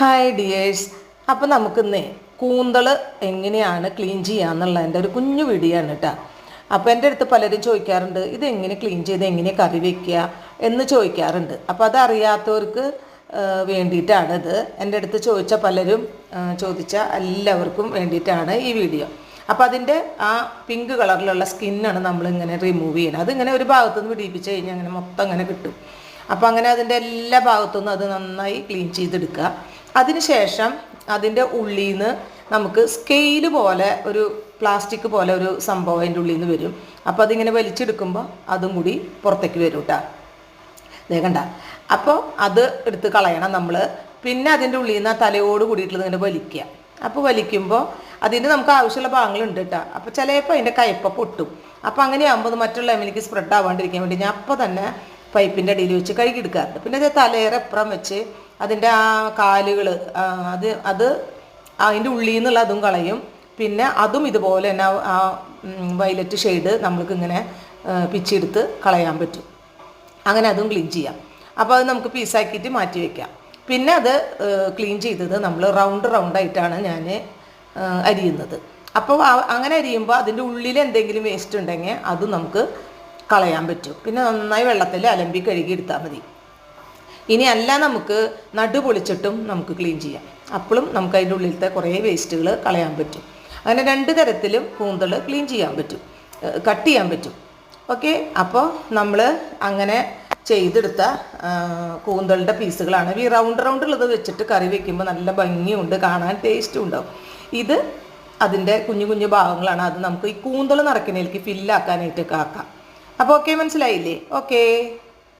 Hi dears അപ്പോൾ നമുക്കിന്ന് കൂന്തൾ എങ്ങനെയാണ് ക്ലീൻ ചെയ്യുക എന്നുള്ളതിന്റെ ഒരു കുഞ്ഞു വീഡിയോ ആണ് കേട്ടോ അപ്പോൾ എന്റെ അടുത്ത് പലരും ചോദിക്കാറുണ്ട് ഇത് എങ്ങനെ ക്ലീൻ ചെയ്ത് എങ്ങനെ കറി വയ്ക്കുക എന്ന് ചോദിക്കാറുണ്ട്. അപ്പോൾ അതറിയാത്തവർക്ക് വേണ്ടിയിട്ടാണിത് എന്റെ അടുത്ത് ചോദിച്ച പലരും ചോദിച്ച എല്ലാവർക്കും വേണ്ടിയിട്ടാണ് ഈ വീഡിയോ അപ്പോൾ അതിന്റെ ആ പിങ്ക് കളറിലുള്ള സ്കിന്നാണ് നമ്മളിങ്ങനെ റിമൂവ് ചെയ്യുന്നത് അതിങ്ങനെ ഒരു ഭാഗത്തുനിന്ന് പിടിപ്പിച്ച് കഴിഞ്ഞാൽ അങ്ങനെ മൊത്തം അങ്ങനെ കിട്ടും. അപ്പോൾ അങ്ങനെ അതിന്റെ എല്ലാ ഭാഗത്തുനിന്നും അത് നന്നായി ക്ലീൻ ചെയ്തെടുക്കുക. അതിനുശേഷം അതിന്റെ ഉള്ളിൽ നിന്ന് നമുക്ക് സ്കെയിൽ പോലെ ഒരു പ്ലാസ്റ്റിക് പോലെ ഒരു സംഭവം അതിന്റെ ഉള്ളിൽ നിന്ന് വരും. അപ്പോൾ അതിങ്ങനെ വലിച്ചെടുക്കുമ്പോൾ അതും കൂടി പുറത്തേക്ക് വരും കേട്ടോ ദേ കണ്ട. അപ്പോൾ അത് എടുത്ത് കളയണം നമ്മൾ പിന്നെ അതിന്റെ ഉള്ളിൽ നിന്ന് ആ തലയോട് കൂടിയിട്ടുള്ളത് ഇങ്ങനെ വലിക്കുക. അപ്പോൾ വലിക്കുമ്പോൾ അതിന് നമുക്ക് ആവശ്യമുള്ള ഭാഗങ്ങളുണ്ട് കേട്ടോ അപ്പോൾ ചിലപ്പോൾ അതിന്റെ കയ്പ്പ പൊട്ടും. അപ്പോൾ അങ്ങനെയാകുമ്പോൾ അത് മറ്റുള്ള എമിലേക്ക് സ്പ്രെഡ് ആവാണ്ടിരിക്കാൻ വേണ്ടി ഞാൻ അപ്പോൾ തന്നെ പൈപ്പിന്റെ അടിയിൽ വെച്ച് കഴുകിയെടുക്കാറുണ്ട് പിന്നെ അത് തലയേറെ എപ്പുറം വെച്ച് അതിന്റെ ആ കാലുകൾ അത് അത് അതിന്റെ ഉള്ളിൽ നിന്നുള്ള അതും കളയും. പിന്നെ അതും ഇതുപോലെ തന്നെ ആ വയലറ്റ് ഷെയ്ഡ് നമ്മൾക്ക് ഇങ്ങനെ പിച്ചെടുത്ത് കളയാൻ പറ്റും. അങ്ങനെ അതും ക്ലീൻ ചെയ്യാം. അപ്പോൾ അത് നമുക്ക് പീസാക്കിയിട്ട് മാറ്റി വയ്ക്കാം പിന്നെ അത് ക്ലീൻ ചെയ്തത് നമ്മൾ റൗണ്ട് റൗണ്ടായിട്ടാണ് ഞാൻ അരിയുന്നത്. അപ്പോൾ അങ്ങനെ അരിയുമ്പോൾ അതിന്റെ ഉള്ളിൽ എന്തെങ്കിലും വേസ്റ്റ് ഉണ്ടെങ്കിൽ അതും നമുക്ക് കളയാൻ പറ്റും. പിന്നെ നന്നായി വെള്ളത്തിൽ അലമ്പി കഴുകി എടുത്താൽ മതി. ഇനി അല്ല നമുക്ക് നടു പൊളിച്ചിട്ടും നമുക്ക് ക്ലീൻ ചെയ്യാം. അപ്പോഴും നമുക്ക് അതിന്റെ ഉള്ളിലത്തെ കുറേ വേസ്റ്റുകൾ കളയാൻ പറ്റും. അങ്ങനെ രണ്ട് തരത്തിലും കൂന്തൾ ക്ലീൻ ചെയ്യാൻ പറ്റും. കട്ട് ചെയ്യാൻ പറ്റും. ഓക്കെ അപ്പോൾ നമ്മൾ അങ്ങനെ ചെയ്തെടുത്ത കൂന്തളുടെ പീസുകളാണ്. ഈ റൗണ്ട് റൗണ്ട് ഉള്ളത് വെച്ചിട്ട് കറി വെക്കുമ്പോൾ നല്ല ഭംഗിയുണ്ട് കാണാൻ ടേസ്റ്റും ഉണ്ടാവും. ഇത് അതിന്റെ കുഞ്ഞു കുഞ്ഞു ഭാഗങ്ങളാണ്. അത് നമുക്ക് ഈ കൂന്തൾ നിറയ്ക്കുന്നതിലേക്ക് ഫില്ലാക്കാനായിട്ടൊക്കെ ആക്കാം അപ്പോൾ ഓക്കെ മനസ്സിലായില്ലേ? ഓക്കേ